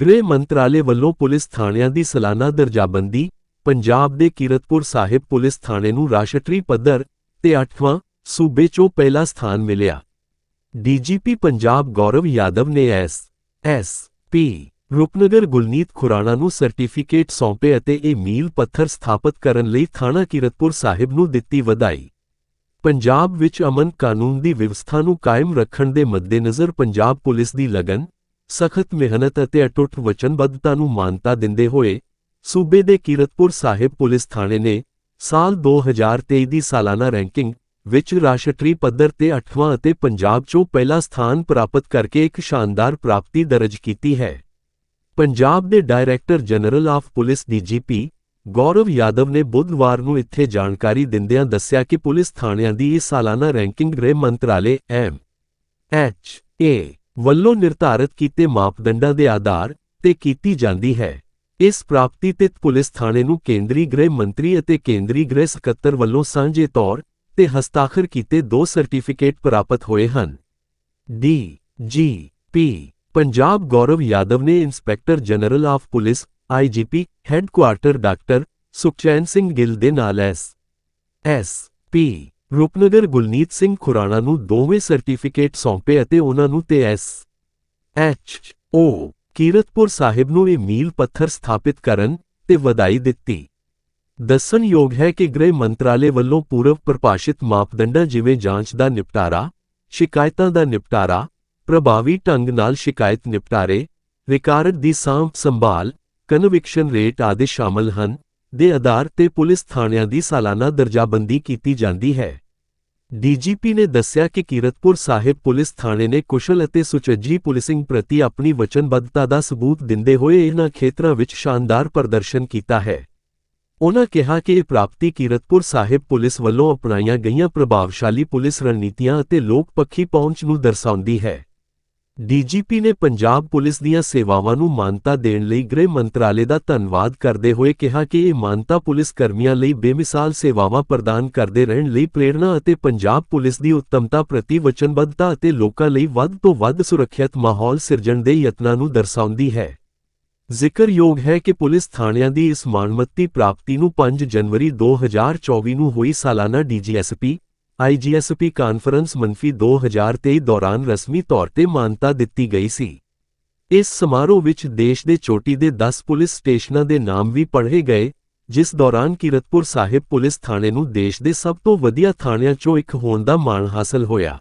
ਗ੍ਰਹਿ ਮੰਤਰਾਲੇ ਵੱਲੋਂ ਪੁਲਿਸ ਥਾਣਿਆਂ ਦੀ ਸਾਲਾਨਾ ਦਰਜਾਬੰਦੀ, ਪੰਜਾਬ ਦੇ ਕੀਰਤਪੁਰ ਸਾਹਿਬ ਪੁਲਿਸ ਥਾਣੇ ਨੂੰ ਰਾਸ਼ਟਰੀ ਪੱਧਰ ਤੇ 8ਵਾਂ ਸੂਬੇ 'ਚੋਂ ਪਹਿਲਾ ਸਥਾਨ ਮਿਲਿਆ। ਡੀਜੀਪੀ ਪੰਜਾਬ ਗੌਰਵ ਯਾਦਵ ਨੇ S S, P, Rupnagar Gulneet Khurana ਨੂੰ ਸਰਟੀਫਿਕੇਟ ਸੌਂਪੇ ਅਤੇ ਇਹ ਮੀਲ ਪੱਥਰ ਸਥਾਪਿਤ ਕਰਨ ਲਈ ਥਾਣਾ ਕੀਰਤਪੁਰ ਸਾਹਿਬ ਨੂੰ ਦਿੱਤੀ ਵਧਾਈ। ਪੰਜਾਬ ਵਿੱਚ ਅਮਨ ਕਾਨੂੰਨ ਦੀ ਵਿਵਸਥਾ ਨੂੰ ਕਾਇਮ ਰੱਖਣ ਦੇ ਮੱਦੇਨਜ਼ਰ ਪੰਜਾਬ ਪੁਲਿਸ ਦੀ ਲਗਨ ਸਖਤ ਮਿਹਨਤ ਅਤੇ ਅਟੁੱਟ ਵਚਨਬੱਧਤਾ ਨੂੰ ਮਾਨਤਾ ਦਿੰਦੇ ਹੋਏ, ਸੂਬੇ ਦੇ ਕੀਰਤਪੁਰ ਸਾਹਿਬ ਪੁਲਿਸ ਥਾਣੇ ਨੇ ਸਾਲ 2023 ਦੀ ਸਾਲਾਨਾ ਰੈਂਕਿੰਗ ਵਿੱਚ ਰਾਸ਼ਟਰੀ ਪੱਧਰ ਤੇ 8ਵਾਂ ਅਤੇ ਪੰਜਾਬ 'ਚੋਂ ਪਹਿਲਾ ਸਥਾਨ ਪ੍ਰਾਪਤ ਕਰਕੇ ਇੱਕ ਸ਼ਾਨਦਾਰ ਪ੍ਰਾਪਤੀ ਦਰਜ ਕੀਤੀ ਹੈ। ਪੰਜਾਬ ਦੇ director general of police DGP Gaurav Yadav ਨੇ ਬੁੱਧਵਾਰ ਨੂੰ ਇੱਥੇ ਜਾਣਕਾਰੀ ਦਿੰਦਿਆਂ ਦੱਸਿਆ ਕਿ ਪੁਲਿਸ ਥਾਣਿਆਂ ਦੀ ਇਹ ਸਾਲਾਨਾ ਰੈਂਕਿੰਗ ਗ੍ਰਹਿ ਮੰਤਰਾਲੇ ਐਮ ਐਚ ਏ ਵੱਲੋਂ ਨਿਰਧਾਰਤ ਕੀਤੇ ਮਾਪਦੰਡਾਂ ਦੇ ਆਧਾਰ ਤੇ ਕੀਤੀ ਜਾਂਦੀ ਹੈ। ਇਸ ਪ੍ਰਾਪਤੀ ਤੇ ਪੁਲਿਸ ਥਾਣੇ ਨੂੰ ਕੇਂਦਰੀ ਗ੍ਰਹਿ ਮੰਤਰੀ ਅਤੇ ਕੇਂਦਰੀ ਗ੍ਰਹਿ ਸਕੱਤਰ ਵੱਲੋਂ ਸਾਂਝੇ ਤੌਰ ਤੇ ਹਸਤਾਖਰ ਕੀਤੇ ਦੋ ਸਰਟੀਫਿਕੇਟ ਪ੍ਰਾਪਤ ਹੋਏ ਹਨ। ਡੀ, ਜੀ, ਪੀ, ਪੰਜਾਬ ਗੌਰਵ ਯਾਦਵ ਨੇ inspector general of police IGP headquarter doctor Sukhchain Singh Gill ਦੇ ਨਾਲ S S, P Rupnagar Gulneet Singh Khurana ਨੂੰ ਦੋਵੇਂ ਸਰਟੀਫਿਕੇਟ ਸੌਂਪੇ ਅਤੇ ਉਹਨਾਂ ਨੂੰ ਤੇ S H O Kiratpur Sahib ਨੂੰ ਇਹ ਮੀਲ ਪੱਥਰ ਸਥਾਪਿਤ ਕਰਨ ਤੇ ਵਧਾਈ ਦਿੱਤੀ। ਦੱਸਣਯੋਗ ਹੈ ਕਿ ਗ੍ਰਹਿ ਮੰਤਰਾਲੇ ਵੱਲੋਂ ਪੂਰਵ ਪ੍ਰਭਾਸ਼ਿਤ ਮਾਪਦੰਡਾਂ ਜਿਵੇਂ ਜਾਂਚ ਦਾ ਨਿਪਟਾਰਾ, ਸ਼ਿਕਾਇਤਾਂ ਦਾ ਨਿਪਟਾਰਾ, ਪ੍ਰਭਾਵੀ ਢੰਗ ਨਾਲ ਸ਼ਿਕਾਇਤ ਨਿਪਟਾਰੇ, ਰਿਕਾਰਡ ਦੀ ਸਾਂਭ ਸੰਭਾਲ, ਕਨਵਿਕਸ਼ਨ ਰੇਟ ਆਦਿ ਸ਼ਾਮਲ ਹਨ। ਦੇ ਆਧਾਰ ਤੇ ਪੁਲਿਸ ਥਾਣਿਆਂ ਦੀ ਸਾਲਾਨਾ ਦਰਜਾਬੰਦੀ ਕੀਤੀ ਜਾਂਦੀ ਹੈ। ਡੀਜੀਪੀ ਨੇ ਦੱਸਿਆ ਕਿ ਕੀਰਤਪੁਰ ਸਾਹਿਬ ਪੁਲਿਸ ਥਾਣੇ ਨੇ ਕੁਸ਼ਲ ਅਤੇ ਸੁਚੱਜੀ ਪੁਲਿਸਿੰਗ ਪ੍ਰਤੀ ਆਪਣੀ ਵਚਨਬੱਧਤਾ ਦਾ ਸਬੂਤ ਦਿੰਦੇ ਹੋਏ ਇਹਨਾਂ ਖੇਤਰਾਂ ਵਿੱਚ ਸ਼ਾਨਦਾਰ ਪ੍ਰਦਰਸ਼ਨ ਕੀਤਾ ਹੈ। ਉਨ੍ਹਾਂ ਕਿਹਾ ਕਿ ਇਹ ਪ੍ਰਾਪਤੀ ਕੀਰਤਪੁਰ ਸਾਹਿਬ ਪੁਲਿਸ ਵੱਲੋਂ ਅਪਣਾਈਆਂ ਗਈਆਂ ਪ੍ਰਭਾਵਸ਼ਾਲੀ ਪੁਲਿਸ ਰਣਨੀਤੀਆਂ ਅਤੇ ਲੋਕ ਪੱਖੀ ਪਹੁੰਚ ਨੂੰ ਦਰਸਾਉਂਦੀ ਹੈ। ਡੀਜੀਪੀ ਨੇ ਪੰਜਾਬ ਪੁਲਿਸ ਦੀਆਂ ਸੇਵਾਵਾਂ ਨੂੰ ਮਾਨਤਾ ਦੇਣ ਲਈ ਗ੍ਰਹਿ ਮੰਤਰਾਲੇ ਦਾ ਧੰਨਵਾਦ ਕਰਦੇ ਹੋਏ ਕਿਹਾ ਕਿ ਇਹ ਮਾਨਤਾ ਪੁਲਿਸ ਕਰਮੀਆਂ ਲਈ ਬੇਮਿਸਾਲ ਸੇਵਾਵਾਂ ਪ੍ਰਦਾਨ ਕਰਦੇ ਰਹਿਣ ਲਈ ਪ੍ਰੇਰਣਾ ਅਤੇ ਪੰਜਾਬ ਪੁਲਿਸ ਦੀ ਉੱਤਮਤਾ ਪ੍ਰਤੀ ਵਚਨਬੱਧਤਾ ਅਤੇ ਲੋਕਾਂ ਲਈ ਵੱਧ ਤੋਂ ਵੱਧ ਸੁਰੱਖਿਅਤ ਮਾਹੌਲ ਸਿਰਜਣ ਦੇ ਯਤਨਾਂ ਨੂੰ ਦਰਸਾਉਂਦੀ ਹੈ। ਜ਼ਿਕਰਯੋਗ ਹੈ ਕਿ ਪੁਲਿਸ ਥਾਣਿਆਂ ਦੀ ਇਸ ਮਾਣਮੱਤੀ ਪ੍ਰਾਪਤੀ ਨੂੰ 5 ਜਨਵਰੀ 2024 ਨੂੰ ਹੋਈ ਸਾਲਾਨਾ ਡੀਜੀਐਸਪੀ ਆਈਜੀਐਸਪੀ ਕਾਨਫਰੰਸ ਮੰਫੀ 2023 ਦੌਰਾਨ ਰਸਮੀ ਤੌਰ ਤੇ ਮਾਨਤਾ ਦਿੱਤੀ ਗਈ ਸੀ। ਇਸ ਸਮਾਰੋਹ ਵਿੱਚ ਦੇਸ਼ ਦੇ ਚੋਟੀ ਦੇ 10 ਪੁਲਿਸ ਸਟੇਸ਼ਨਾਂ ਦੇ ਨਾਮ ਵੀ ਪੜ੍ਹੇ ਗਏ, ਜਿਸ ਦੌਰਾਨ ਕੀਰਤਪੁਰ ਸਾਹਿਬ ਪੁਲਿਸ ਥਾਣੇ ਨੂੰ ਦੇਸ਼ ਦੇ ਸਭ ਤੋਂ ਵਧੀਆ ਥਾਣਿਆਂ ਚੋਂ ਇੱਕ ਹੋਣ ਦਾ ਮਾਣ ਹਾਸਲ ਹੋਇਆ।